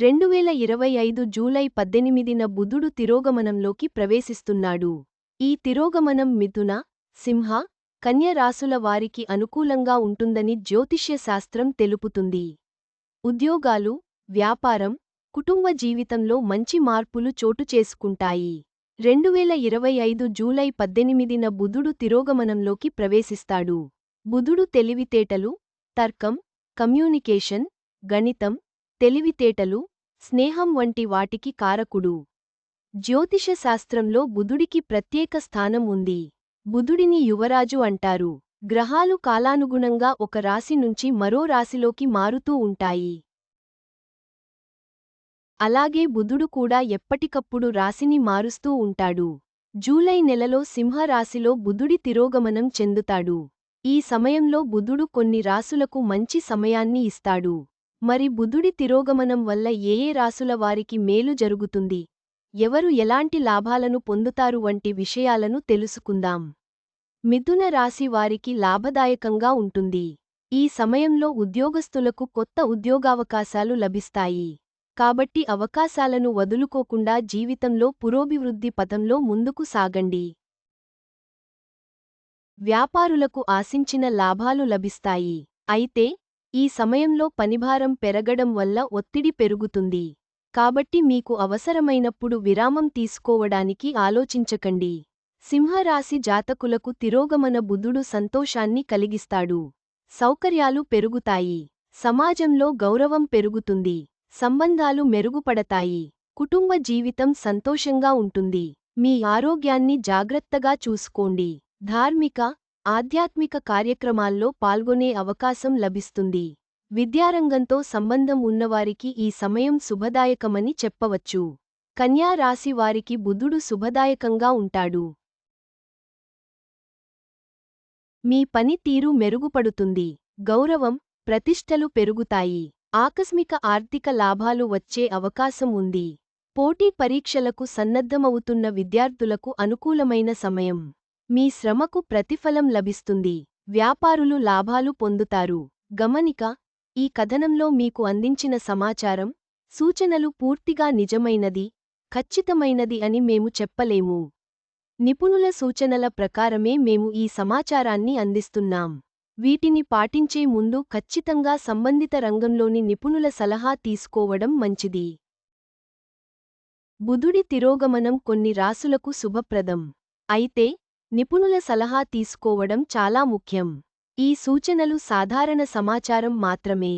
రెండువేల ఇరవై ఐదు జూలై పద్దెనిమిదిన బుధుడు తిరోగమనంలోకి ప్రవేశిస్తున్నాడు. ఈ తిరోగమనం మిథున సింహ కన్య రాసుల వారికి అనుకూలంగా ఉంటుందని జ్యోతిష్య శాస్త్రం తెలుపుతుంది. ఉద్యోగాలు వ్యాపారం కుటుంబ జీవితంలో మంచి మార్పులు చోటు చేసుకుంటాయి. రెండువేల ఇరవై ఐదు జూలై పద్దెనిమిదిన బుధుడు తిరోగమనంలోకి ప్రవేశిస్తాడు. బుధుడు తెలివితేటలు తర్కం కమ్యూనికేషన్ గణితం తెలివితేటలు స్నేహం వంటి వాటికి కారకుడు. జ్యోతిషశాస్త్రంలో బుధుడికి ప్రత్యేక స్థానం ఉంది. బుధుడిని యువరాజు అంటారు. గ్రహాలు కాలానుగుణంగా ఒక రాశి నుంచి మరో రాశిలోకి మారుతూ ఉంటాయి. అలాగే బుధుడు కూడా ఎప్పటికప్పుడు రాశిని మారుస్తూ ఉంటాడు. జూలై నెలలో సింహరాశిలో బుధుడి తిరోగమనం చెందుతాడు. ఈ సమయంలో బుధుడు కొన్ని రాసులకు మంచి సమయాన్ని ఇస్తాడు. మరి బుధుడి తిరోగమనం వల్ల ఏ ఏ రాసుల వారికి మేలు జరుగుతుంది? ఎవరు ఎలాంటి లాభాలను పొందుతారు వంటి విషయాలను తెలుసుకుందాం. మిథున రాశి వారికి లాభదాయకంగా ఉంటుంది. ఈ సమయంలో ఉద్యోగస్తులకు కొత్త ఉద్యోగావకాశాలు లభిస్తాయి. కాబట్టి అవకాశాలను వదులుకోకుండా జీవితంలో పురోభివృద్ధి పథంలో ముందుకు సాగండి. వ్యాపారులకు ఆశించిన లాభాలు లభిస్తాయి. అయితే ఈ సమయంలో పనిభారం పెరగడం వల్ల ఒత్తిడి పెరుగుతుంది. కాబట్టి మీకు అవసరమైనప్పుడు విరామం తీసుకోవడానికి ఆలోచించకండి. సింహరాశి జాతకులకు తిరోగమన బుధుడు సంతోషాన్ని కలిగిస్తాడు. సౌకర్యాలు పెరుగుతాయి. సమాజంలో గౌరవం పెరుగుతుంది. సంబంధాలు మెరుగుపడతాయి. కుటుంబ జీవితం సంతోషంగా ఉంటుంది. మీ ఆరోగ్యాన్ని జాగ్రత్తగా చూసుకోండి. ధార్మిక ఆధ్యాత్మిక కార్యక్రమాల్లో పాల్గొనే అవకాశం లభిస్తుంది. విద్యారంగంతో సంబంధం ఉన్నవారికి ఈ సమయం శుభదాయకమని చెప్పవచ్చు. కన్యా రాశి వారికి బుధుడు శుభదాయకంగా ఉంటాడు. మీ పనితీరు మెరుగుపడుతుంది. గౌరవం ప్రతిష్టలు పెరుగుతాయి. ఆకస్మిక ఆర్థిక లాభాలు వచ్చే అవకాశం ఉంది. పోటీ పరీక్షలకు సన్నద్ధమవుతున్న విద్యార్థులకు అనుకూలమైన సమయం. మీ శ్రమకు ప్రతిఫలం లభిస్తుంది. వ్యాపారులు లాభాలు పొందుతారు. గమనిక ఈ కథనంలో మీకు అందించిన సమాచారం సూచనలు పూర్తిగా నిజమైనది ఖచ్చితమైనది అని మేము చెప్పలేము. నిపుణుల సూచనల ప్రకారమే మేము ఈ సమాచారాన్ని అందిస్తున్నాం. వీటిని పాటించే ముందు ఖచ్చితంగా సంబంధిత రంగంలోని నిపుణుల సలహా తీసుకోవడం మంచిది. బుధుడి తిరోగమనం కొన్ని రాసులకు శుభప్రదం. అయితే నిపుణుల సలహా తీసుకోవడం చాలా ముఖ్యం. ఈ సూచనలు సాధారణ సమాచారం మాత్రమే.